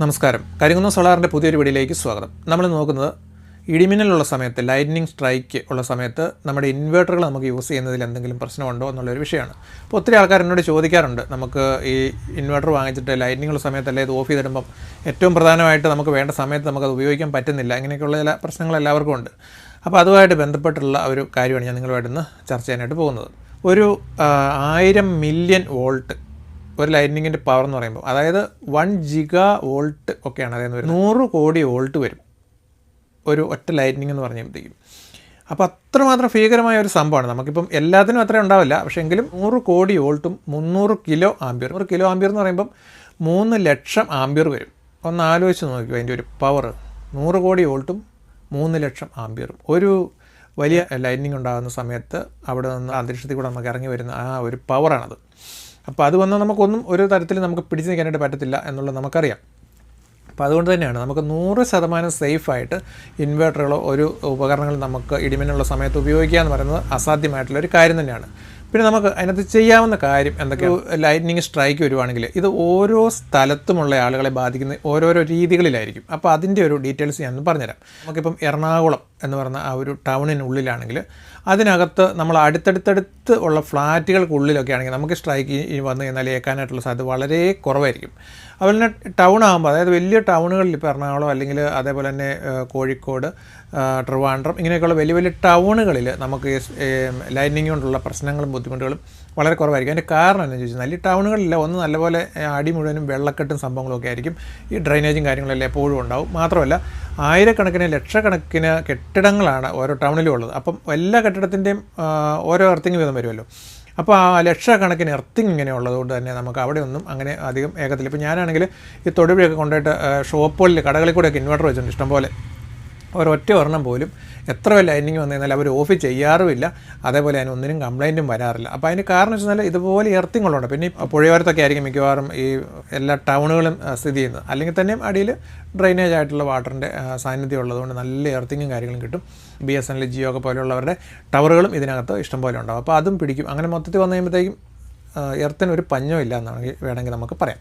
നമസ്കാരം. കരിങ്കുന്ന സോളാറിന്റെ പുതിയൊരു വീഡിയോയിലേക്ക് സ്വാഗതം. നമ്മൾ നോക്കുന്നത് ഇടിമിന്നലുള്ള സമയത്ത് ലൈറ്റനിങ് സ്ട്രൈക്ക് ഉള്ള സമയത്ത് നമ്മുടെ ഇൻവേർട്ടറുകൾ നമുക്ക് യൂസ് ചെയ്യുന്നതിൽ എന്തെങ്കിലും പ്രശ്നമുണ്ടോ എന്നുള്ളൊരു വിഷയമാണ്. അപ്പോൾ ഒത്തിരി ആൾക്കാർ എന്നോട് ചോദിക്കാറുണ്ട് നമുക്ക് ഈ ഇൻവേർട്ടർ വാങ്ങിച്ചിട്ട് ലൈറ്റ്നിങ് ഉള്ള സമയത്തല്ലേ ഇത് ഓഫ് ചെയ്തിടുമ്പം ഏറ്റവും പ്രധാനമായിട്ട് നമുക്ക് വേണ്ട സമയത്ത് നമുക്ക് അത് ഉപയോഗിക്കാൻ പറ്റുന്നില്ല? ഇങ്ങനെയൊക്കെയുള്ള ചില പ്രശ്നങ്ങൾ എല്ലാവർക്കും ഉണ്ട്. അപ്പോൾ അതുമായിട്ട് ബന്ധപ്പെട്ടുള്ള ഒരു കാര്യമാണ് ഞാൻ നിങ്ങളുമായിട്ട് ഇന്ന് ചർച്ച ചെയ്യാനായിട്ട് പോകുന്നത്. ഒരു ആയിരം മില്യൺ വോൾട്ട് ഒരു ലൈറ്റിനിങ്ങിന്റെ പവർ എന്ന് പറയുമ്പോൾ അതായത് വൺ ജിഗാ വോൾട്ട് ഒക്കെയാണ്. അതായത് വരുന്നത് നൂറ് കോടി വോൾട്ട് വരും. ഒരു ഒറ്റ ലൈറ്റിനിങ് എന്ന് പറഞ്ഞപ്പോഴത്തേക്കും. അപ്പോൾ അത്രമാത്രം ഭീകരമായ ഒരു സംഭവമാണ്. നമുക്കിപ്പം എല്ലാത്തിനും അത്രയും ഉണ്ടാവില്ല. പക്ഷേ എങ്കിലും നൂറ് കോടി വോൾട്ടും മുന്നൂറ് കിലോ ആംബിയർ നൂറ് കിലോ ആംബിയർ എന്ന് പറയുമ്പം മൂന്ന് ലക്ഷം ആംബിയർ വരും. ഒന്ന് ആലോചിച്ച് നോക്കിയോ അതിന്റെ ഒരു പവർ നൂറ് കോടി വോൾട്ടും മൂന്ന് ലക്ഷം ആംബിയറും ഒരു വലിയ ലൈറ്റിനിങ് ഉണ്ടാകുന്ന സമയത്ത് അവിടെ നിന്ന് അന്തരീക്ഷത്തിൽ കൂടെ നമുക്ക് ഇറങ്ങി വരുന്ന ആ ഒരു പവറാണത് അപ്പോൾ അത് വന്നാൽ നമുക്കൊന്നും ഒരു തരത്തിൽ നമുക്ക് പിടിച്ചു നിൽക്കാനായിട്ട് പറ്റത്തില്ല എന്നുള്ളത് നമുക്കറിയാം. അപ്പോൾ അതുകൊണ്ട് തന്നെയാണ് നമുക്ക് നൂറ് ശതമാനം സേഫായിട്ട് ഇൻവേർട്ടറുകളോ ഒരു ഉപകരണങ്ങൾ നമുക്ക് ഇടിമിന്നുള്ള സമയത്ത് ഉപയോഗിക്കുക എന്ന് പറയുന്നത് അസാധ്യമായിട്ടുള്ള ഒരു കാര്യം തന്നെയാണ്. പിന്നെ നമുക്ക് അതിനകത്ത് ചെയ്യാവുന്ന കാര്യം എന്തൊക്കെയാണ് ലൈറ്റ്നിങ് സ്ട്രൈക്ക് വരുവാണെങ്കിൽ ഇത് ഓരോ സ്ഥലത്തുമുള്ള ആളുകളെ ബാധിക്കുന്ന ഓരോരോ രീതികളിലായിരിക്കും. അപ്പോൾ അതിന്റെ ഒരു ഡീറ്റെയിൽസ് ഞാൻ പറഞ്ഞുതരാം. നമുക്കിപ്പം എറണാകുളം എന്ന് പറഞ്ഞ ആ ഒരു ടൗണിനുള്ളിലാണെങ്കിൽ അതിനകത്ത് നമ്മൾ അടുത്തടുത്തടുത്ത് ഉള്ള ഫ്ലാറ്റുകൾക്കുള്ളിലൊക്കെ ആണെങ്കിൽ നമുക്ക് സ്ട്രൈക്ക് വന്നു കഴിഞ്ഞാൽ ഏൽക്കാനായിട്ടുള്ള സാധ്യത വളരെ കുറവായിരിക്കും. അതുപോലെ തന്നെ ടൗൺ ആകുമ്പോൾ അതായത് വലിയ ടൗണുകളിൽ ഇപ്പോൾ എറണാകുളം അല്ലെങ്കിൽ അതേപോലെ തന്നെ കോഴിക്കോട് ട്രിവാൻഡ്രം ഇങ്ങനെയൊക്കെയുള്ള വലിയ വലിയ ടൗണുകളിൽ നമുക്ക് ലൈനിങ് കൊണ്ടുള്ള പ്രശ്നങ്ങളും ബുദ്ധിമുട്ടുകളും വളരെ കുറവായിരിക്കും. അതിന്റെ കാരണം എന്താണെന്ന് ചോദിച്ചാൽ വലിയ ടൗണുകളില്ല ഒന്ന് നല്ലപോലെ അടി മുഴുവനും വെള്ളക്കെട്ടും സംഭവങ്ങളും ഒക്കെ ആയിരിക്കും. ഈ ഡ്രൈനേജും കാര്യങ്ങളെല്ലാം എപ്പോഴും ഉണ്ടാവും. മാത്രമല്ല ആയിരക്കണക്കിന് ലക്ഷക്കണക്കിന് കെട്ടിടങ്ങളാണ് ഓരോ ടൗണിലും ഉള്ളത്. അപ്പം എല്ലാ കെട്ടിടത്തിന്റെയും ഓരോ എർത്തിങ് വീതം വരുമല്ലോ. അപ്പോൾ ആ ലക്ഷക്കണക്കിന് എർത്തിങ് ഇങ്ങനെ ഉള്ളതുകൊണ്ട് തന്നെ നമുക്ക് അവിടെ ഒന്നും അങ്ങനെ അധികം ഏകത്തിൽ ഇപ്പോൾ ഞാനാണെങ്കിൽ ഈ തൊടുപുഴയൊക്കെ കൊണ്ടുപോയിട്ട് ഷോപ്പുകളിൽ കടകളിൽ കൂടെയൊക്കെ ഇൻവെർട്ടർ വെച്ചിട്ടുണ്ട് ഇഷ്ടംപോലെ. ഒരൊറ്റ ഒരെണ്ണം പോലും എത്ര ലൈനിങ് വന്നു കഴിഞ്ഞാൽ അവർ ഓഫ് ചെയ്യാറുമില്ല. അതേപോലെ അതിന് ഒന്നിനും കംപ്ലൈന്റും വരാറില്ല. അപ്പോൾ അതിന് കാരണം വെച്ച് കഴിഞ്ഞാൽ ഇതുപോലെ എർത്തിങ്ങളുണ്ട് പിന്നെ പുഴയോരത്തൊക്കെ ആയിരിക്കും മിക്കവാറും ഈ എല്ലാ ടൗണുകളും സ്ഥിതി ചെയ്യുന്നത്. അല്ലെങ്കിൽ തന്നെയും അടിയിൽ ഡ്രെയിനേജ് ആയിട്ടുള്ള വാട്ടറിന്റെ സാന്നിധ്യം ഉള്ളതുകൊണ്ട് നല്ല എർത്തിങ്ങും കാര്യങ്ങളും കിട്ടും. B S N L Jio ഒക്കെ പോലെയുള്ളവരുടെ ടവറുകളും ഇതിനകത്ത് ഇഷ്ടംപോലെ ഉണ്ടാവും. അപ്പോൾ അതും പിടിക്കും. അങ്ങനെ മൊത്തത്തിൽ വന്നു കഴിയുമ്പോഴത്തേക്കും എർത്തിന് ഒരു ഇല്ല എന്നാണെങ്കിൽ വേണമെങ്കിൽ നമുക്ക് പറയാം.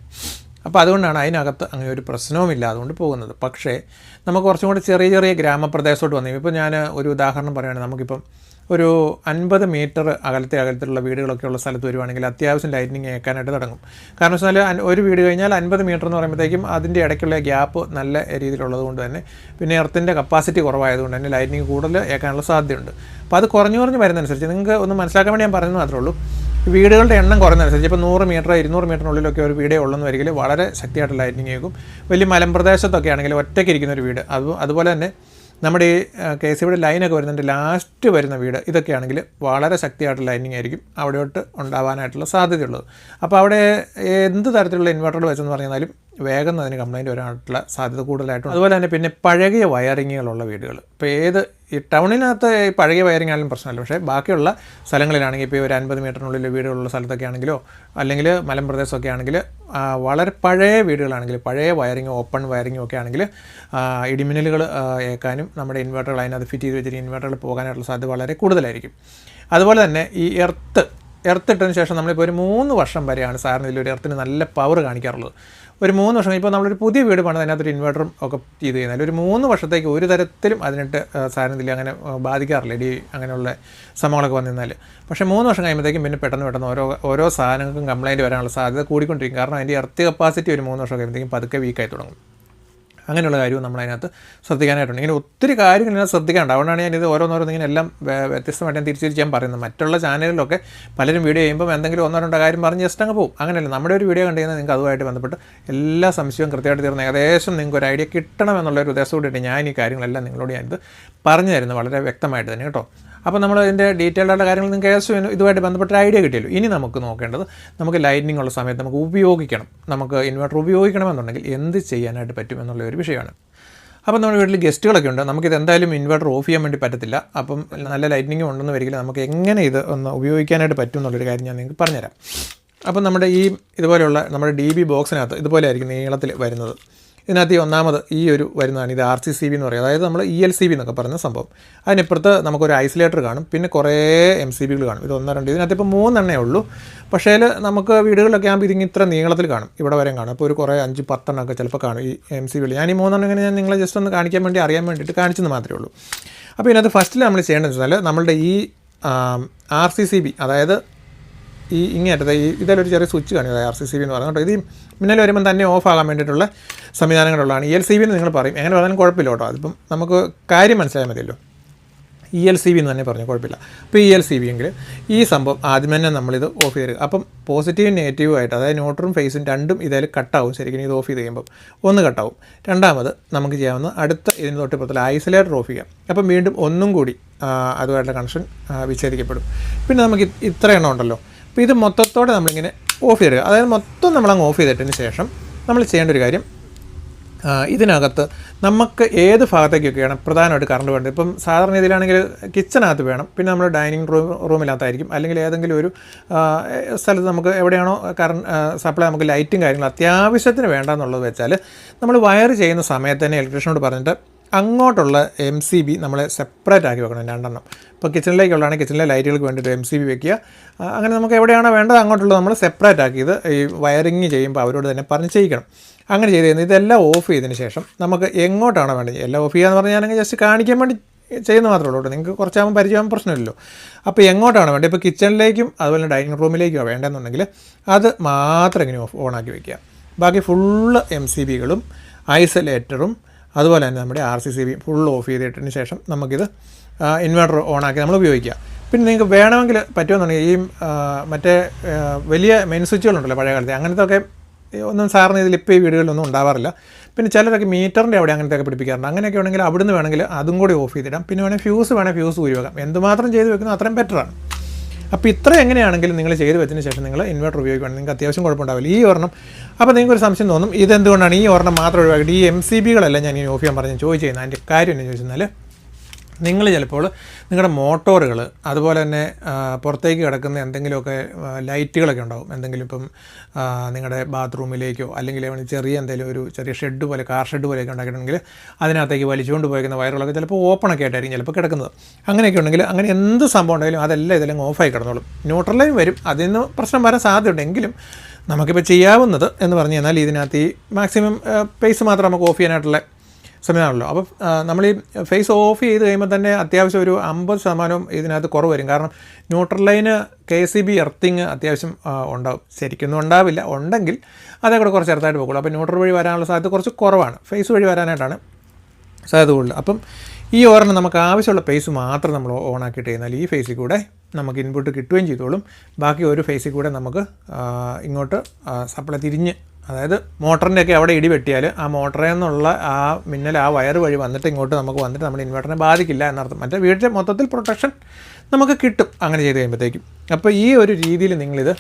അപ്പോൾ അതുകൊണ്ടാണ് അതിനകത്ത് അങ്ങനെ ഒരു പ്രശ്നവുമില്ല അതുകൊണ്ട് പോകുന്നത്. പക്ഷേ നമുക്ക് കുറച്ചും കൂടി ചെറിയ ചെറിയ ഗ്രാമപ്രദേശത്തോട്ട് വന്നു. ഇപ്പോൾ ഞാൻ ഒരു ഉദാഹരണം പറയുകയാണെങ്കിൽ നമുക്കിപ്പം ഒരു അൻപത് മീറ്റർ അകലത്തെ അകലത്തിലുള്ള വീടുകളൊക്കെ ഉള്ള സ്ഥലത്ത് വരുവാണെങ്കിൽ അത്യാവശ്യം ലൈറ്റിനിങ് ഏക്കാനായിട്ട് തുടങ്ങും. കാരണം വെച്ചാൽ ഒരു വീട് കഴിഞ്ഞാൽ അൻപത് മീറ്റർ എന്ന് പറയുമ്പോഴത്തേക്കും അതിന്റെ ഇടയ്ക്കുള്ള ഗ്യാപ്പ് നല്ല രീതിയിലുള്ളത് കൊണ്ട് തന്നെ പിന്നെ എർത്തിന്റെ കപ്പാസിറ്റി കുറവായതുകൊണ്ട് തന്നെ ലൈറ്റിനിങ് കൂടുതൽ ഏക്കാനുള്ള സാധ്യതയുണ്ട്. അപ്പോൾ അത് കുറഞ്ഞു കുറഞ്ഞ് വരുന്നതനുസരിച്ച് നിങ്ങൾക്ക് ഒന്ന് മനസ്സിലാക്കാൻ വേണ്ടി ഞാൻ പറയുന്നത് മാത്രമേ ഉള്ളൂ. വീടുകളുടെ എണ്ണം കുറഞ്ഞനുസരിച്ച് ഇപ്പോൾ നൂറ് മീറ്റർ ഇരുന്നൂറ് മീറ്ററിനുള്ളിലൊക്കെ ഒരു വീടേ ഉള്ളെന്ന് വരികിൽ വളരെ ശക്തിയായിട്ട് ലൈറ്റിനിങ് കേൾക്കും വലിയ മലമ്പ്രദേശത്തൊക്കെ ആണെങ്കിൽ ഒറ്റയ്ക്ക് ഇരിക്കുന്ന ഒരു വീട്. അത് അതുപോലെ തന്നെ നമ്മുടെ ഈ കെ സി ബിയുടെ ലൈനൊക്കെ വരുന്നുണ്ട്. ലാസ്റ്റ് വരുന്ന വീട് ഇതൊക്കെയാണെങ്കിൽ വളരെ ശക്തിയായിട്ടുള്ള ലൈനിങ് ആയിരിക്കും അവിടെയോട്ട് ഉണ്ടാവാനായിട്ടുള്ള സാധ്യതയുള്ളത്. അപ്പോൾ അവിടെ എന്ത് തരത്തിലുള്ള ഇൻവെർട്ടർ വെച്ചെന്ന് പറഞ്ഞാലും വേഗം അതിന് കംപ്ലൈന്റ് വരാനായിട്ടുള്ള സാധ്യത കൂടുതലായിട്ടുണ്ട്. അതുപോലെ തന്നെ പിന്നെ പഴകിയ വയറിങ്ങുകളുള്ള വീടുകൾ. ഇപ്പോൾ ഏത് ഈ ടൗണിനകത്ത് ഈ പഴകിയ വയറിംഗ് ആയാലും പ്രശ്നമല്ല. പക്ഷേ ബാക്കിയുള്ള സ്ഥലങ്ങളിലാണെങ്കിൽ ഇപ്പോൾ ഒരു അൻപത് മീറ്ററിനുള്ളിൽ വീടുകളുള്ള സ്ഥലത്തൊക്കെ ആണെങ്കിലോ അല്ലെങ്കിൽ മലമ്പ്രദേശമൊക്കെ ആണെങ്കിൽ വളരെ പഴയ വീടുകളാണെങ്കിൽ പഴയ വയറിങ്ങോ ഓപ്പൺ വയറിങ്ങോ ഒക്കെ ആണെങ്കിൽ ഇടിമിന്നലുകൾ ഏക്കാനും നമ്മുടെ ഇൻവെർട്ടറുകൾ അതിനകത്ത് ഫിറ്റ് ചെയ്ത് വെച്ചിട്ട് ഇൻവെർട്ടറുകൾ പോകാനായിട്ടുള്ള സാധ്യത വളരെ കൂടുതലായിരിക്കും. അതുപോലെ തന്നെ ഈ എർത്ത് എർത്ത് ഇട്ടതിന് ശേഷം നമ്മളിപ്പോൾ ഒരു മൂന്ന് വർഷം വരെയാണ് സാറിന് ഇതിലൊരു എർത്തിന് നല്ല പവർ കാണിക്കാറുള്ളത്. ഒരു മൂന്ന് വർഷം ഇപ്പോൾ നമ്മളൊരു പുതിയ വീട് പണിത് അതിനകത്തൊരു ഇൻവെർട്ടറും ഒക്കെ ചെയ്ത് കഴിഞ്ഞാൽ ഒരു മൂന്ന് വർഷത്തേക്ക് ഒരു തരത്തിലും അതിനിട്ട് സാറിന് ഇതിൽ അങ്ങനെ ബാധിക്കാറില്ല. ഇടി അങ്ങനെയുള്ള സംഭവങ്ങളൊക്കെ വന്നു പക്ഷേ മൂന്ന് വർഷം കഴിയുമ്പോഴത്തേക്കും പിന്നെ പെട്ടെന്ന് പെട്ടെന്ന് ഓരോ ഓരോ സാധനങ്ങൾക്കും കംപ്ലയിന്റ് വരാനുള്ള സാധ്യത കൂടിക്കൊണ്ടിരിക്കും. കാരണം അതിന്റെ എർത്ത് കപ്പാസിറ്റി ഒരു മൂന്ന് വർഷം കഴിയുമ്പോഴത്തേക്കും പതുക്കെ വീക്കായി തുടങ്ങും. അങ്ങനെയുള്ള കാര്യവും നമ്മൾ അതിനകത്ത് ശ്രദ്ധിക്കാനായിട്ടുണ്ട്. ഇങ്ങനെ ഒത്തിരി കാര്യങ്ങൾ ഇതിനകത്ത് ശ്രദ്ധിക്കാനുണ്ട്. അതുകൊണ്ടാണ് ഞാനിത് ഓരോന്നോരോന്ന് ഇങ്ങനെ എല്ലാം വ്യത്യസ്തമായിട്ട് ഞാൻ തിരിച്ചു ചെയ്യാൻ പറയുന്നത്. മറ്റുള്ള ചാനലിലൊക്കെ പലരും വീഡിയോ ചെയ്യുമ്പോൾ എന്തെങ്കിലും ഒന്നോ രണ്ടോ കാര്യം പറഞ്ഞ് ജസ്റ്റ് അങ്ങ് പോകും അങ്ങനെയല്ല. നമ്മുടെ ഒരു വീഡിയോ കണ്ടു നിങ്ങൾക്ക് അതുമായിട്ട് ബന്ധപ്പെട്ട് എല്ലാ സംശയവും കൃത്യമായിട്ട് തീർന്ന് ഏകദേശം നിങ്ങൾക്ക് ഒരു ഐഡിയ കിട്ടണം എന്നുള്ള ഒരു ഉദ്ദേശത്തോടെ ഞാൻ ഈ കാര്യങ്ങളെല്ലാം നിങ്ങളോട് ഞാനിത് പറഞ്ഞു തരുന്നത് വളരെ വ്യക്തമായിട്ട് തന്നെ കേട്ടോ. അപ്പോൾ നമ്മൾ ഇതിന്റെ ഡീറ്റെയിൽഡ് ആയിട്ടുള്ള കാര്യങ്ങൾ നിങ്ങൾക്ക് ഏകദേശം ഇതുമായിട്ട് ബന്ധപ്പെട്ട ഐഡിയ കിട്ടിയല്ലോ. ഇനി നമുക്ക് നോക്കേണ്ടത് നമുക്ക് ലൈറ്റിനിങ് ഉള്ള സമയത്ത് നമുക്ക് ഉപയോഗിക്കണം. നമുക്ക് ഇൻവെർട്ടർ ഉപയോഗിക്കണമെന്നുണ്ടെങ്കിൽ എന്ത് ചെയ്യാനായിട്ട് പറ്റും എന്നുള്ള ഒരു വിഷയമാണ്. അപ്പോൾ നമ്മുടെ വീട്ടിൽ ഗസ്റ്റുകളൊക്കെ ഉണ്ട്. നമുക്കിത് എന്തായാലും ഇൻവെർട്ടർ ഓഫ് ചെയ്യാൻ വേണ്ടി പറ്റത്തില്ല. അപ്പം നല്ല ലൈറ്റിനിങ് ഉണ്ടെന്ന് വരികിൽ നമുക്ക് എങ്ങനെ ഇത് ഒന്ന് ഉപയോഗിക്കാനായിട്ട് പറ്റും എന്നുള്ളൊരു കാര്യം ഞാൻ നിങ്ങൾക്ക് പറഞ്ഞുതരാം. അപ്പം നമ്മുടെ ഈ ഇതുപോലെയുള്ള നമ്മുടെ ഡി ബി ബോക്സിനകത്ത് ഇതുപോലെ ആയിരിക്കും നീളത്തിൽ വരുന്നത്. ഇതിനകത്ത് ഈ ഒന്നാമത് ഈ ഒരു വരുന്നതാണ്. ഇത് ആർ സി സി ബി എന്ന് പറയുന്നത്. അതായത് നമ്മൾ ഇ എൽ സി ബി എന്നൊക്കെ പറയുന്ന സംഭവം. അതിനിപ്പുറത്ത് നമുക്കൊരു ഐസൊലേറ്റർ കാണും. പിന്നെ കുറേ എം സി ബികൾ കാണും. ഇത് ഒന്നോ രണ്ട്. ഇതിനകത്ത് ഇപ്പോൾ മൂന്നെണ്ണേ ഉള്ളൂ. പക്ഷേ നമുക്ക് വീടുകളിലൊക്കെ ആകുമ്പോൾ ഇതിങ്ങനെ ഇത്ര നീളത്തിൽ കാണും. ഇവിടെ വരെ കാണും. അപ്പോൾ ഒരു കുറേ അഞ്ച് പത്തെണ്ണമൊക്കെ ചിലപ്പോൾ കാണും ഈ എം സി ബികൾ. ഞാൻ ഈ മൂന്നെണ്ണം ഇങ്ങനെ ഞാൻ നിങ്ങളെ ജസ്റ്റ് ഒന്ന് കാണിക്കാൻ വേണ്ടി അറിയാൻ വേണ്ടിയിട്ട് കാണിച്ചെന്ന് മാത്രമേ ഉള്ളൂ. അപ്പോൾ ഇതിനകത്ത് ഫസ്റ്റിൽ നമ്മൾ ചെയ്യേണ്ടത് വെച്ചാൽ നമ്മളുടെ ഈ ആർ സി സി ബി അതായത് ഈ ഇങ്ങേറ്റത്തെ ഈ ഇതിലൊരു ചെറിയ സ്വിച്ച് കാണിക്കുന്നത് ആർ സി സി ബി എന്ന് പറയുന്നത് കേട്ടോ. ഇത് മിന്നൽ വരുമ്പം തന്നെ ഓഫ് ആകാൻ വേണ്ടിയിട്ടുള്ള സംവിധാനങ്ങളുള്ളതാണ്. ഇ എൽ സി ബി എന്ന് നിങ്ങൾ പറയും. എങ്ങനെ പറഞ്ഞാലും കുഴപ്പമില്ല കേട്ടോ. അതിപ്പം നമുക്ക് കാര്യം മനസ്സിലായാൽ മതിയല്ലോ. ഇ എൽ സി ബി എന്ന് തന്നെ പറഞ്ഞു കുഴപ്പമില്ല. അപ്പോൾ ഇ എൽ സി ബി എങ്കിൽ ഈ സംഭവം ആദ്യം തന്നെ നമ്മളിത് ഓഫ് ചെയ്ത് അപ്പം പോസിറ്റീവും നെഗറ്റീവും ആയിട്ട് അതായത് ന്യൂട്രും ഫേസും രണ്ടും ഇതിൽ കട്ടാവും ശരിക്കും ഇത് ഓഫ് ചെയ്ത് കഴിയുമ്പോൾ ഒന്ന് കട്ടാവും. രണ്ടാമത് നമുക്ക് ചെയ്യാവുന്ന അടുത്ത ഇതിന് തൊട്ടിപ്പുറത്തിൽ ഐസൊലേറ്റർ ഓഫ് ചെയ്യാം. അപ്പം വീണ്ടും ഒന്നും കൂടി അതുമായിട്ടുള്ള കണക്ഷൻ വിച്ഛേദിക്കപ്പെടും. പിന്നെ നമുക്ക് ഇത് ഇത്ര എണ്ണം ഉണ്ടല്ലോ. അപ്പോൾ ഇത് മൊത്തത്തോടെ നമ്മളിങ്ങനെ ഓഫ് ചെയ്തിടുക അതായത് മൊത്തം നമ്മളങ്ങ് ഓഫ് ചെയ്തിട്ടതിന് ശേഷം നമ്മൾ ചെയ്യേണ്ട ഒരു കാര്യം ഇതിനകത്ത് നമുക്ക് ഏത് ഭാഗത്തേക്കൊക്കെയാണ് പ്രധാനമായിട്ട് കറണ്ട് വേണ്ടത്? ഇപ്പം സാധാരണ രീതിയിലാണെങ്കിൽ കിച്ചനകത്ത് വേണം. പിന്നെ നമ്മൾ ഡൈനിങ് റൂം റൂമിനകത്തായിരിക്കും അല്ലെങ്കിൽ ഏതെങ്കിലും ഒരു സ്ഥലത്ത് നമുക്ക് എവിടെയാണോ കറണ്ട് സപ്ലൈ നമുക്ക് ലൈറ്റും കാര്യങ്ങളും അത്യാവശ്യത്തിന് വേണ്ടെന്നുള്ളത് വെച്ചാൽ നമ്മൾ വയർ ചെയ്യുന്ന സമയത്ത് തന്നെ ഇലക്ട്രീഷ്യനോട് പറഞ്ഞിട്ട് അങ്ങോട്ടുള്ള എം സി ബി നമ്മളെ സെപ്പറേറ്റ് ആക്കി വെക്കണം രണ്ടെണ്ണം. ഇപ്പോൾ കിച്ചണിലേക്കുള്ളതാണ് കിച്ചണിലെ ലൈറ്റുകൾക്ക് വേണ്ടിയിട്ട് എം സി ബി വെക്കുക. അങ്ങനെ നമുക്ക് എവിടെയാണോ വേണ്ടത് അങ്ങോട്ടുള്ളത് നമ്മൾ സെപ്പറേറ്റ് ആക്കിയത് ഈ വയറിങ് ചെയ്യുമ്പോൾ അവരോട് തന്നെ പറഞ്ഞ് ചെയ്യിക്കണം. അങ്ങനെ ചെയ്ത് കഴിഞ്ഞാൽ ഇതെല്ലാം ഓഫ് ചെയ്തതിന് ശേഷം നമുക്ക് എങ്ങോട്ടാണ് വേണ്ടത്? എല്ലാം ഓഫ് എന്ന് പറഞ്ഞാൽ ഞാനങ്ങ് ജസ്റ്റ് കാണിക്കാൻ വേണ്ടി ചെയ്യുന്ന മാത്രമേ ഉള്ളൂ നിങ്ങൾക്ക് കുറച്ചാകുമ്പോൾ പരിചയമാകുമ്പോൾ പ്രശ്നമില്ലല്ലോ. അപ്പോൾ എങ്ങോട്ടാണ് വേണ്ടത്? ഇപ്പോൾ കിച്ചണിലേക്കും അതുപോലെ ഡൈനിങ് റൂമിലേക്കോ വേണ്ടെന്നുണ്ടെങ്കിൽ അത് മാത്രം ഇങ്ങനെ ഓഫ് ഓണാക്കി വയ്ക്കുക ബാക്കി ഫുള്ള് എം സി ബികളും ഐസൊലേറ്ററും അതുപോലെ തന്നെ നമ്മുടെ R C C B full off ചെയ്തിട്ടതിന് ശേഷം നമുക്കിത് ഇൻവെർട്ടർ ഓണാക്കി നമ്മൾ ഉപയോഗിക്കുക. പിന്നെ നിങ്ങൾക്ക് വേണമെങ്കിൽ പറ്റുമെന്നുണ്ടെങ്കിൽ ഈ മറ്റേ വലിയ മെയിൻ സ്വിച്ചുകളുണ്ടല്ലോ പഴയ കാലത്തെ അങ്ങനത്തെ ഒക്കെ ഒന്നും സാറിന് ഇതിൽ ഇപ്പോൾ ഈ വീടുകളിലൊന്നും ഉണ്ടാവാറില്ല. പിന്നെ ചിലരൊക്കെ മീറ്ററിന്റെ അവിടെ അങ്ങനത്തെ ഒക്കെ പിടിപ്പിക്കാറുണ്ട്. അങ്ങനെയൊക്കെ ഉണ്ടെങ്കിൽ അവിടുന്ന് വേണമെങ്കിൽ അതും കൂടി ഓഫ് ചെയ്തിടാം. പിന്നെ വേണമെങ്കിൽ ഫ്യൂസ് വേണമെങ്കിൽ ഫ്യൂസ് ഊരി എന്തുമാത്രം ചെയ്ത് വെക്കുന്നത് അത്രയും ബെറ്ററാണ് അപ്പോൾ ഇത്ര എങ്ങനെയാണെങ്കിലും നിങ്ങൾ ചെയ്ത് വെച്ചതിന് ശേഷം നിങ്ങൾ ഇൻവെർട്ടർ ഉപയോഗിക്കുകയാണെങ്കിൽ നിങ്ങൾക്ക് അത്യാവശ്യം കുഴപ്പമുണ്ടാവില്ല. ഈ ഒരെണ്ണം അപ്പോൾ നിങ്ങൾക്ക് ഒരു സംശയം തോന്നും ഇതെന്തുകൊണ്ടാണ് ഈ ഒരെണ്ണം മാത്രം ഒഴിവാക്കിയിട്ട് ഈ എം സി ബികളെല്ലാം ഞാൻ ഈ ഓഫ് ചെയ്യാൻ പറഞ്ഞ്. ചോദിച്ചു കഴിഞ്ഞാൽ അതിന്റെ കാര്യം എന്ന് ചോദിച്ചെന്നാൽ നിങ്ങൾ ചിലപ്പോൾ നിങ്ങളുടെ മോട്ടോറുകൾ അതുപോലെ തന്നെ പുറത്തേക്ക് കിടക്കുന്ന എന്തെങ്കിലുമൊക്കെ ലൈറ്റുകളൊക്കെ ഉണ്ടാവും. എന്തെങ്കിലും ഇപ്പം നിങ്ങളുടെ ബാത്റൂമിലേക്കോ അല്ലെങ്കിൽ ചെറിയ എന്തെങ്കിലും ഒരു ചെറിയ ഷെഡ് പോലെ കാർ ഷെഡ് പോലെയൊക്കെ ഉണ്ടാക്കിയിട്ടുണ്ടെങ്കിൽ അതിനകത്തേക്ക് വലിച്ചുകൊണ്ട് പോയിരിക്കുന്ന വയറുകളൊക്കെ ചിലപ്പോൾ ഓപ്പൺ ഓപ്പണൊക്കെ ആയിട്ടായിരിക്കും ചിലപ്പോൾ കിടക്കുന്നത്. അങ്ങനെയൊക്കെ ഉണ്ടെങ്കിൽ അങ്ങനെ എന്ത് സംഭവം ഉണ്ടെങ്കിലും അതെല്ലാം ഇതെല്ലാം ഓഫായി കിടന്നോളും. ന്യൂട്രലൈൻ വരും. അതിൽ നിന്ന് പ്രശ്നം വരാൻ സാധ്യതയുണ്ടെങ്കിലും നമുക്കിപ്പോൾ ചെയ്യാവുന്നത് എന്ന് പറഞ്ഞു കഴിഞ്ഞാൽ ഇതിനകത്ത് ഈ മാക്സിമം പേസ് മാത്രം നമുക്ക് ഓഫ് ചെയ്യാനായിട്ടുള്ള സംവിധാനമല്ലോ അപ്പോൾ നമ്മൾ ഈ ഫേസ് ഓഫ് ചെയ്ത് കഴിയുമ്പോൾ തന്നെ അത്യാവശ്യം ഒരു അമ്പത് ശതമാനവും ഇതിനകത്ത് കുറവ് വരും. കാരണം neutral line K C B earthing അത്യാവശ്യം ഉണ്ടാവും. ശരിക്കൊന്നും ഉണ്ടാവില്ല. ഉണ്ടെങ്കിൽ അതേ കൂടെ കുറച്ച് ചെറുതായിട്ട് പോകുള്ളൂ അപ്പോൾ ന്യൂട്രൽ വഴി വരാനുള്ള സാധ്യത കുറച്ച് കുറവാണ്. ഫേസ് വഴി വരാനായിട്ടാണ് സാധ്യത കൂടുതൽ. അപ്പം ഈ ഓർണം നമുക്ക് ആവശ്യമുള്ള ഫേസ് മാത്രം നമ്മൾ ഓൺ ആക്കിയിട്ട് കഴിഞ്ഞാൽ ഈ ഫേസിൽ കൂടെ നമുക്ക് ഇൻപുട്ട് കിട്ടുകയും ചെയ്തോളും. ബാക്കി ഒരു ഫേസിൽ കൂടെ നമുക്ക് ഇങ്ങോട്ട് സപ്ലൈ തിരിഞ്ഞ് അതായത് മോട്ടറിന്റെ ഒക്കെ അവിടെ ഇടി വെട്ടിയാൽ ആ മോട്ടറിൽ നിന്നുള്ള ആ മിന്നൽ ആ വയർ വഴി വന്നിട്ട് ഇങ്ങോട്ട് നമുക്ക് വന്നിട്ട് നമ്മുടെ ഇൻവെർട്ടറിനെ ബാധിക്കില്ല എന്നർത്ഥം. മറ്റേ വീട്ടിലെ മൊത്തത്തിൽ പ്രൊട്ടക്ഷൻ നമുക്ക് കിട്ടും അങ്ങനെ ചെയ്ത് കഴിയുമ്പോഴത്തേക്കും. അപ്പോൾ ഈ ഒരു രീതിയിൽ നിങ്ങളിത്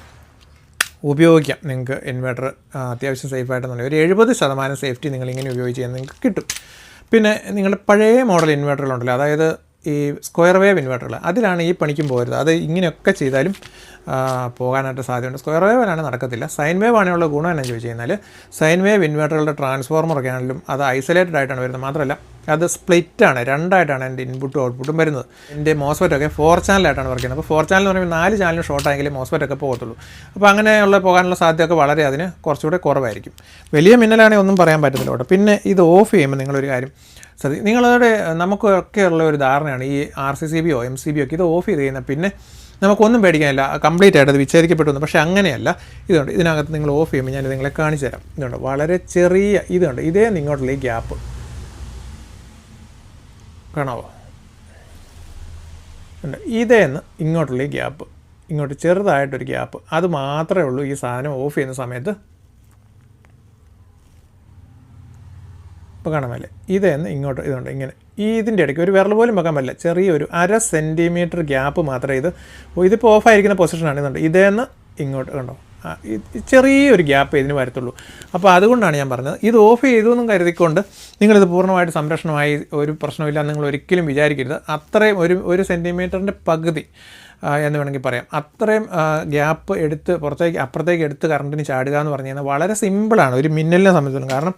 ഉപയോഗിക്കാം. നിങ്ങൾക്ക് ഇൻവെർട്ടർ അത്യാവശ്യം സേഫ് ആയിട്ടെന്നുണ്ടെങ്കിൽ ഒരു എഴുപത് ശതമാനം സേഫ്റ്റി നിങ്ങളിങ്ങനെ ഉപയോഗിച്ച് കഴിഞ്ഞാൽ നിങ്ങൾക്ക് കിട്ടും. പിന്നെ നിങ്ങളുടെ പഴയ മോഡൽ ഇൻവെർട്ടറുകളുണ്ടല്ലോ അതായത് ഈ സ്ക്വയർ വേവ് ഇൻവെർട്ടറുകൾ അതിലാണ് ഈ പണിക്കും പോരുത് അത് ഇങ്ങനെയൊക്കെ ചെയ്താലും പോകാനായിട്ട് സാധ്യതയുണ്ട്. സ്ക്വയർ വേവാണ് നടക്കത്തില്ല. സൈൻ വേവ് ആണെന്നുള്ള ഗുണം എന്നാ ചോദിച്ചു കഴിഞ്ഞാൽ സൈൻ വേവ് ഇൻവെർട്ടറുകളുടെ ട്രാൻസ്ഫോർമറൊക്കെ ആണെങ്കിലും അത് ഐസൊലേറ്റഡ് ആയിട്ടാണ് വരുന്നത്. മാത്രമല്ല അത് സ്പ്ലിറ്റ് ആണ്. രണ്ടായിട്ടാണ് എന്റെ ഇൻപുട്ടും ഔട്ട്പുട്ടും വരുന്നത്. എന്റെ മോസ്ഫെറ്റൊക്കെ ഫോർ ചാനലായിട്ടാണ് വർക്ക് ചെയ്യുന്നത്. അപ്പോൾ ഫോർ ചാനൽ എന്ന് പറയുമ്പോൾ നാല് ചാനലും ഷോർട്ട് മോസ്ഫെറ്റൊക്കെ പോകത്തുള്ളൂ. അപ്പോൾ അങ്ങനെയുള്ള പോകാനുള്ള സാധ്യതയൊക്കെ വളരെ അതിന് കുറച്ചുകൂടെ കുറവായിരിക്കും. വലിയ മിന്നലാണെങ്കിൽ ഒന്നും പറയാൻ പറ്റത്തില്ല കേട്ടോ. പിന്നെ ഇത് ഓഫ് ചെയ്യുമ്പോൾ നിങ്ങളൊരു കാര്യം ശ്രദ്ധി നിങ്ങളുടെ നമുക്കൊക്കെ ഉള്ള ഒരു ധാരണയാണ് ഈ ആർ സി സി ബിയോ എം സി ബിയോ ഒക്കെ ഇത് ഓഫ് ചെയ്ത് കഴിഞ്ഞാൽ പിന്നെ നമുക്കൊന്നും പേടിക്കാനില്ല. കംപ്ലീറ്റ് ആയിട്ട് അത് വിച്ഛേദിക്കപ്പെട്ടു പക്ഷേ അങ്ങനെയല്ല. ഇതുണ്ട്. ഇതിനകത്ത് നിങ്ങൾ ഓഫ് ചെയ്യുമ്പോൾ ഞാൻ നിങ്ങളെ കാണിച്ചു തരാം. ഇതുണ്ട്. വളരെ ചെറിയ ഇതുണ്ട്. ഇതേ നിങ്ങോട്ടുള്ള ഈ ഗ്യാപ്പ്. കാണാവോ? ഉണ്ട് ഇതേന്ന് ഇങ്ങോട്ടുള്ള ഈ ഗ്യാപ്പ്. ഇങ്ങോട്ട് ചെറുതായിട്ടൊരു ഗ്യാപ്പ്. അത് മാത്രമേ ഉള്ളൂ ഈ സാധനം ഓഫ് ചെയ്യുന്ന സമയത്ത്. ഇപ്പോൾ കാണാമല്ലേ ഇതേന്ന് ഇങ്ങോട്ട് ഇതുണ്ട്. ഇങ്ങനെ ഈ ഇതിന്റെ ഇടയ്ക്ക് ഒരു വിരൽ പോലും വെക്കാൻ പറ്റില്ല. ചെറിയൊരു അര സെന്റിമീറ്റർ ഗ്യാപ്പ് മാത്രമേ ഇത് ഇതിപ്പോൾ ഓഫായിരിക്കുന്ന പൊസിഷനാണ്. ഇതുണ്ട്. ഇതേന്ന് ഇങ്ങോട്ട് കണ്ടോ? ചെറിയൊരു ഗ്യാപ്പ് ഇതിന് വരത്തുള്ളൂ. അപ്പോൾ അതുകൊണ്ടാണ് ഞാൻ പറഞ്ഞത്. ഇത് ഓഫ് ചെയ്തു എന്നും കരുതിക്കൊണ്ട് നിങ്ങളിത് പൂർണമായിട്ട് സംരക്ഷണമായി ഒരു പ്രശ്നമില്ല നിങ്ങൾ ഒരിക്കലും വിചാരിക്കരുത്. അത്രയും ഒരു ഒരു സെന്റിമീറ്ററിന്റെ പകുതി എന്ന് വേണമെങ്കിൽ പറയാം. അത്രയും ഗ്യാപ്പ് എടുത്ത് പുറത്തേക്ക് അപ്പുറത്തേക്ക് എടുത്ത് കറണ്ടിന് ചാടുക എന്ന് പറഞ്ഞു കഴിഞ്ഞാൽ വളരെ സിമ്പിളാണ്. ഒരു മിന്നലിനെ സംബന്ധിച്ചിടത്തോളം. കാരണം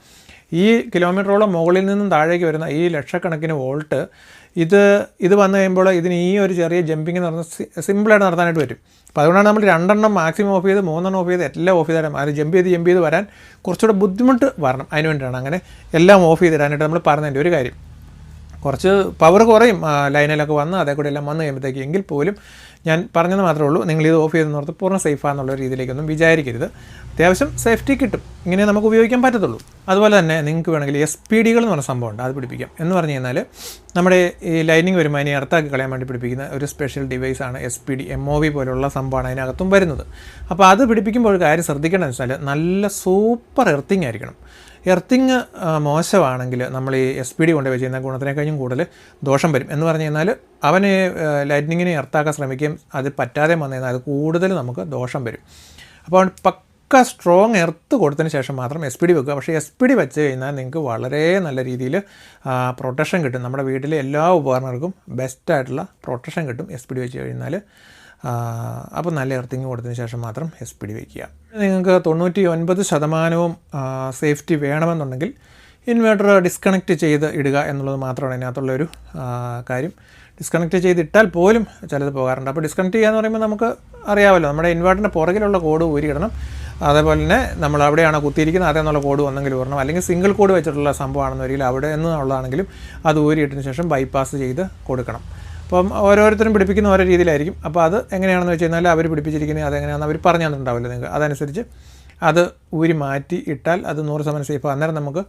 ഈ കിലോമീറ്ററോളം മുകളിൽ നിന്നും താഴേക്ക് വരുന്ന ഈ ലക്ഷക്കണക്കിന് വോൾട്ട് ഇത് ഇത് വന്നു കഴിയുമ്പോൾ ഇതിന് ഈ ഒരു ചെറിയ ജമ്പിങ് നടന്ന് സിമ്പിളായിട്ട് നടത്താനായിട്ട് പറ്റും. അപ്പോൾ അതുകൊണ്ടാണ് നമ്മൾ രണ്ടെണ്ണം മാക്സിമം ഓഫ് ചെയ്ത് മൂന്നെണ്ണം ഓഫ് ചെയ്ത് എല്ലാം ഓഫ് ചെയ്ത് തരാം. അത് ജമ്പ് ചെയ്ത് ജമ്പ് ചെയ്ത് വരാൻ കുറച്ചുകൂടെ ബുദ്ധിമുട്ട് വരണം. അതിന് വേണ്ടിയിട്ടാണ് അങ്ങനെ എല്ലാം ഓഫ് ചെയ്ത് തരാനായിട്ട് നമ്മൾ പറഞ്ഞതിന്റെ ഒരു കാര്യം. കുറച്ച് പവർ കുറയും ലൈനിലൊക്കെ വന്ന് അതേ കൂടെ എല്ലാം വന്നു കഴിയുമ്പോഴത്തേക്ക് എങ്കിൽ പോലും ഞാൻ പറഞ്ഞത് മാത്രമേ ഉള്ളൂ. നിങ്ങൾ ഇത് ഓഫ് ചെയ്തെന്ന് ഓർത്ത് പൂർണ സേഫാന്നുള്ള രീതിയിലേക്കൊന്നും വിചാരിക്കരുത്. അത്യാവശ്യം സേഫ്റ്റി കിട്ടും. ഇങ്ങനെ നമുക്ക് ഉപയോഗിക്കാൻ പറ്റത്തുള്ളൂ. അതുപോലെ തന്നെ നിങ്ങൾക്ക് വേണമെങ്കിൽ എസ് പി ഡികൾ എന്ന് പറഞ്ഞ സംഭവമുണ്ട് അത് പിടിപ്പിക്കാം. എന്ന് പറഞ്ഞു കഴിഞ്ഞാൽ നമ്മുടെ ഈ ലൈനിങ് വരുമ്പോൾ അതിനെ അർത്ഥാക്കി കളയാൻ വേണ്ടി പിടിപ്പിക്കുന്ന ഒരു special ഡിവൈസാണ് S P D M O V പോലുള്ള സംഭവമാണ് അതിനകത്തും വരുന്നത്. അപ്പോൾ അത് പിടിപ്പിക്കുമ്പോൾ കാര്യം ശ്രദ്ധിക്കേണ്ടതെന്ന് വെച്ചാൽ നല്ല സൂപ്പർ എർത്തിങ് ആയിരിക്കണം. എർത്തിങ് മോശമാണെങ്കിൽ നമ്മൾ ഈ എസ് പി ഡി കൊണ്ട് ചെയ്യുന്ന ഗുണത്തിനേക്കഴിഞ്ഞും കൂടുതൽ ദോഷം വരും. എന്ന് പറഞ്ഞു കഴിഞ്ഞാൽ അവന് ലൈറ്റിനിങ്ങിനെ എർത്താക്കാൻ ശ്രമിക്കുകയും അത് പറ്റാതെ വന്നു കഴിഞ്ഞാൽ അത് കൂടുതൽ നമുക്ക് ദോഷം വരും. അപ്പോൾ പക്ക സ്ട്രോങ് എർത്ത് കൊടുത്തതിന് ശേഷം മാത്രം എസ് പി ഡി വെക്കുക. പക്ഷേ എസ് പി ഡി വെച്ച് കഴിഞ്ഞാൽ നിങ്ങൾക്ക് വളരെ നല്ല രീതിയിൽ പ്രൊട്ടക്ഷൻ കിട്ടും. നമ്മുടെ വീട്ടിലെ എല്ലാ ഉപകരണങ്ങൾക്കും ബെസ്റ്റായിട്ടുള്ള പ്രൊട്ടക്ഷൻ കിട്ടും എസ് പി ഡി വെച്ച് കഴിഞ്ഞാൽ. അപ്പോൾ നല്ല എർത്തിങ് കൊടുത്തതിന് ശേഷം മാത്രം എസ് പി ഡി വയ്ക്കുക നിങ്ങൾക്ക് തൊണ്ണൂറ്റി ഒൻപത് ശതമാനവും സേഫ്റ്റി വേണമെന്നുണ്ടെങ്കിൽ ഇൻവേർട്ടർ ഡിസ്കണക്റ്റ് ചെയ്ത് ഇടുക എന്നുള്ളത് മാത്രമാണ് ഇതിനകത്തുള്ളൊരു ആ, കാര്യം. ഡിസ്കണക്റ്റ് ചെയ്തിട്ടാൽ പോലും ചിലത് പോകാറുണ്ട്. അപ്പോൾ ഡിസ്കണക്ട് ചെയ്യുക എന്ന് പറയുമ്പോൾ നമുക്ക് അറിയാമല്ലോ നമ്മുടെ ഇൻവേർട്ടറിന്റെ പുറകിലുള്ള കോഡ് ഊരിയിടണം. അതേപോലെ തന്നെ നമ്മൾ അവിടെയാണ് കുത്തിയിരിക്കുന്നത് അതേന്നുള്ള കോഡ് വന്നെങ്കിൽ വരണം അല്ലെങ്കിൽ സിംഗിൾ കോഡ് വെച്ചിട്ടുള്ള സംഭവമാണെന്ന് വരികിൽ അവിടെ നിന്നുള്ളതാണെങ്കിലും അത് ഊരിയിട്ടതിന് ശേഷം ബൈപ്പാസ് ചെയ്ത് കൊടുക്കണം. അപ്പം ഓരോരുത്തരും പിടിപ്പിക്കുന്ന ഓരോ രീതിയിലായിരിക്കും. അപ്പോൾ അത് എങ്ങനെയാണെന്ന് വെച്ച് കഴിഞ്ഞാൽ അവർ പിടിപ്പിച്ചിരിക്കുന്നത് അതെങ്ങനെയാണെന്ന് അവർ പറഞ്ഞു നിങ്ങൾക്ക്. അതനുസരിച്ച് അത് ഊരി മാറ്റി ഇട്ടാൽ അത് നൂറ് ശതമാനം സേഫ് അന്നേരം നമുക്ക്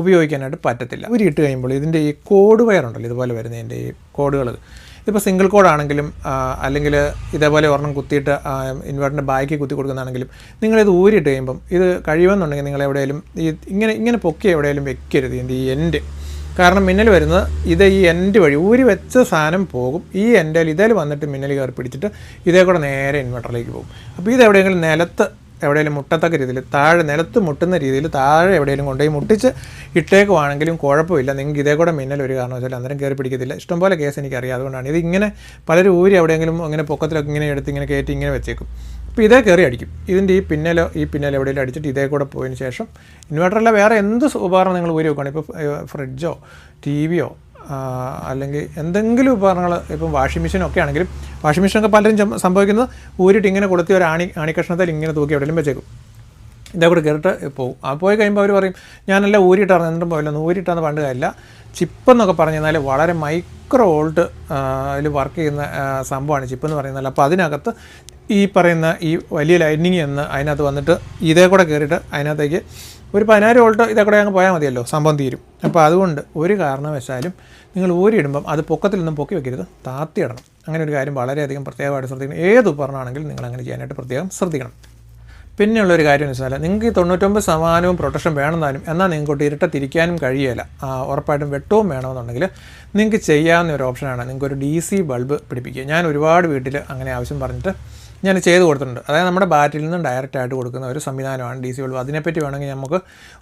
ഉപയോഗിക്കാനായിട്ട് പറ്റത്തില്ല. ഊരി ഇട്ട് കഴിയുമ്പോൾ ഇതിന്റെ ഈ കോഡ് വയർ ഉണ്ടല്ലോ ഇതുപോലെ വരുന്നതിന്റെ ഈ കോഡുകൾ ഇതിപ്പോൾ സിംഗിൾ കോഡാണെങ്കിലും അല്ലെങ്കിൽ ഇതേപോലെ ഒരെണ്ണം കുത്തിയിട്ട് ഇൻവെർട്ടറിന്റെ ബാക്കി കുത്തി കൊടുക്കുന്നതാണെങ്കിലും നിങ്ങളിത് ഊരിയിട്ട് കഴിയുമ്പം ഇത് കഴിയുമെന്നുണ്ടെങ്കിൽ നിങ്ങൾ എവിടെയെങ്കിലും ഈ ഇങ്ങനെ ഇങ്ങനെ പൊക്കി എവിടെയെങ്കിലും വെക്കരുത്. ഈ എൻഡ് കാരണം മിന്നൽ വരുന്നത് ഇത് ഈ എൻഡ് വഴി ഊരി വെച്ച സാധനം പോകും. ഈ എൻഡിൽ ഇതേൽ വന്നിട്ട് മിന്നൽ കയറി പിടിച്ചിട്ട് ഇതേ കൂടെ നേരെ ഇൻവെർട്ടറിലേക്ക് പോകും. അപ്പോൾ ഇത് എവിടെയെങ്കിലും നിലത്ത് എവിടെയെങ്കിലും മുട്ടത്തക്ക രീതിയിൽ താഴെ നിലത്ത് മുട്ടുന്ന രീതിയിൽ താഴെ എവിടെയെങ്കിലും കൊണ്ടുപോയി മുട്ടിച്ച് ഇട്ടേക്കുവാണെങ്കിലും കുഴപ്പമില്ല. നിങ്ങൾക്ക് ഇതേ കൂടെ മിന്നൽ ഒരു കാരണവശാലും അന്നേരം കയറി പിടിക്കത്തില്ല. ഇഷ്ടംപോലെ കേസ് എനിക്കറിയാം. അതുകൊണ്ടാണ് ഇത് ഇങ്ങനെ പലരും ഊരി എവിടെയെങ്കിലും അങ്ങനെ പൊക്കത്തിലൊക്കെ ഇങ്ങനെ എടുത്ത് ഇങ്ങനെ കയറ്റി ഇങ്ങനെ വെച്ചേക്കും. അപ്പോൾ ഇതേ കയറി അടിക്കും. ഇതിന്റെ ഈ പിന്നലോ ഈ പിന്നലോ എവിടെയെങ്കിലും അടിച്ചിട്ട് ഇതേ കൂടെ പോയതിന് ശേഷം ഇൻവെർട്ടറല്ല വേറെ എന്ത് ഉപകരണം നിങ്ങൾ ഊരി വെക്കുകയാണ് ഇപ്പോൾ ഫ്രിഡ്ജോ ടി വിയോ അല്ലെങ്കിൽ എന്തെങ്കിലും ഉപകരണങ്ങൾ ഇപ്പം വാഷിംഗ് മെഷീനൊക്കെ ആണെങ്കിലും വാഷിംഗ് മെഷീനൊക്കെ പലരും സംഭവിക്കുന്നത് ഊരിട്ട് ഇങ്ങനെ കൊടുത്തി ഒരു ആണി ആണിക്കഷ്ണത്തിൽ ഇങ്ങനെ തൂക്കി എവിടെയെങ്കിലും വെച്ചേക്കും. ഇതേ കൂടെ കയറിട്ട് പോകും ആ പോയി കഴിയുമ്പോൾ അവർ പറയും ഞാനല്ല ഊരിയിട്ടാണ് എന്നിട്ടും പോയില്ല ഊരിയിട്ടാന്ന് പണ്ട് കാര്യമില്ല ചിപ്പ് എന്നൊക്കെ പറഞ്ഞു കഴിഞ്ഞാൽ വളരെ മൈക്രോ വോൾട്ട് അതിൽ വർക്ക് ചെയ്യുന്ന സംഭവമാണ് ചിപ്പ് എന്ന് പറയുന്നത്. അപ്പോൾ അതിനകത്ത് ഈ പറയുന്ന ഈ വലിയ ലൈനിങ് എന്ന് അതിനകത്ത് വന്നിട്ട് ഇതേ കൂടെ കയറിയിട്ട് അതിനകത്തേക്ക് ഒരു പതിനായിരം വോൾട്ട് ഇതേ കൂടെ അങ്ങ് പോയാൽ മതിയല്ലോ സംഭവം തീരും. അപ്പോൾ അതുകൊണ്ട് ഒരു കാരണവശാലും നിങ്ങൾ ഊരിയിടുമ്പം അത് പൊക്കത്തിൽ നിന്നും പൊക്കി വെക്കരുത് താത്തിയിടണം അങ്ങനെ ഒരു കാര്യം വളരെയധികം പ്രത്യേകമായിട്ട് ശ്രദ്ധിക്കണം. ഏത് ഉപകരണമാണെങ്കിലും നിങ്ങൾ അങ്ങനെ ചെയ്യാനായിട്ട് പ്രത്യേകം ശ്രദ്ധിക്കണം. പിന്നെയുള്ള ഒരു കാര്യം എന്ന് വെച്ചാൽ നിങ്ങൾക്ക് ഈ തൊണ്ണൂറ്റൊമ്പത് ശതമാനവും പ്രൊട്ടക്ഷൻ വേണമെന്നാലും എന്നാൽ നിങ്ങൾക്ക് ഇരട്ടത്തിരിക്കാനും കഴിയില്ല ആ, ഉറപ്പായിട്ടും വെട്ടവും വേണമെന്നുണ്ടെങ്കിൽ നിങ്ങൾക്ക് ചെയ്യാവുന്ന ഒരു ഓപ്ഷനാണ് നിങ്ങൾക്കൊരു ഡി സി ബൾബ് പിടിപ്പിക്കുക. ഞാൻ ഒരുപാട് വീട്ടിൽ അങ്ങനെ ആവശ്യം പറഞ്ഞിട്ട് ഞാൻ ചെയ്ത് കൊടുത്തിട്ടുണ്ട്. അതായത് നമ്മുടെ ബാറ്റിൽ നിന്നും ഡയറക്റ്റ് ആയിട്ട് കൊടുക്കുന്ന ഒരു സംവിധാനമാണ് ഡി സി ബൾബ്. അതിനെപ്പറ്റി വേണമെങ്കിൽ നമുക്ക്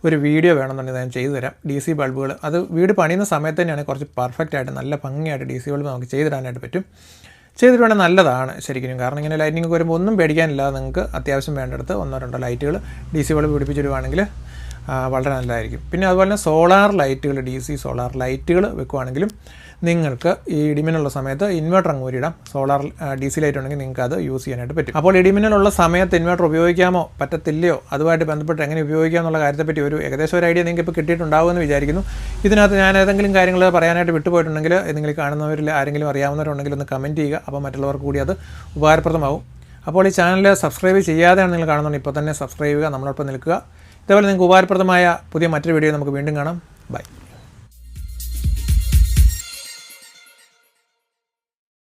ഒരു വീഡിയോ വേണമെന്നുണ്ടെങ്കിൽ ഞാൻ ചെയ്തു തരാം. ഡി സി ബൾബുകൾ. അത് വീട് പണിയുന്ന സമയത്ത് തന്നെയാണ് കുറച്ച് പെർഫെക്റ്റ് ആയിട്ട് നല്ല ഭംഗിയായിട്ട് ഡി സി ബൾബ് നമുക്ക് ചെയ്തിടാനായിട്ട് പറ്റും. ചെയ്തിട്ടുണ്ടെങ്കിൽ നല്ലതാണ് ശരിക്കും. കാരണം ഇങ്ങനെ ലൈറ്റിംഗ് ഒക്കെ വരുമ്പോൾ ഒന്നും പേടിക്കാനില്ല നിങ്ങൾക്ക് അത്യാവശ്യം വേണ്ടടുത്ത് ഒന്നോ രണ്ടോ ലൈറ്റുകൾ ഡി സി ബൾബ് പിടിപ്പിച്ചിടുവാണെങ്കിൽ വളരെ നല്ലതായിരിക്കും. പിന്നെ അതുപോലെ തന്നെ സോളാർ ലൈറ്റുകൾ ഡി സി സോളാർ ലൈറ്റുകൾ വെക്കുവാണെങ്കിലും നിങ്ങൾക്ക് ഈ ഇടിമിന്നലുള്ള സമയത്ത് ഇൻവെർട്ടർ അങ്ങ് ഊരിടാം സോളാർ ഡി സി ലൈറ്റ് ഉണ്ടെങ്കിൽ നിങ്ങൾക്ക് അത് യൂസ് ചെയ്യാനായിട്ട് പറ്റും. അപ്പോൾ ഇടിമിന്നലുള്ള സമയത്ത് ഇൻവെർട്ടർ ഉപയോഗിക്കാമോ? പറ്റത്തില്ലയോ? അതുമായിട്ട് ബന്ധപ്പെട്ട് എങ്ങനെ ഉപയോഗിക്കാം എന്നുള്ള കാര്യത്തെപ്പറ്റി ഒരു ഏകദേശം ഒരു ഐഡിയ നിങ്ങൾക്ക് ഇപ്പോൾ കിട്ടിയിട്ടുണ്ടാവുമെന്ന് വിചാരിക്കുന്നു. ഇതിനകത്ത് ഞാൻ ഏതെങ്കിലും കാര്യങ്ങൾ പറയാനായിട്ട് വിട്ടുപോയിട്ടുണ്ടെങ്കിൽ നിങ്ങൾ കാണുന്നവരിൽ ആരെങ്കിലും അറിയാവുന്നവരുണ്ടെങ്കിൽ ഒന്ന് കമന്റ് ചെയ്യുക. അപ്പോൾ മറ്റുള്ളവർക്ക് കൂടി അത് ഉപകാരപ്രദമാവും. അപ്പോൾ ഈ ചാനൽ സബ്സ്ക്രൈബ് ചെയ്യാതെയാണ് നിങ്ങൾ കാണുന്നത് ഇപ്പോൾ തന്നെ സബ്സ്ക്രൈബ് ചെയ്യുക നമ്മളോടൊപ്പം നിൽക്കുക. ഇതേപോലെ നിങ്ങൾക്ക് ഉപകാരപ്രദമായ പുതിയ മറ്റൊരു വീഡിയോ നമുക്ക് വീണ്ടും കാണാം. ബൈ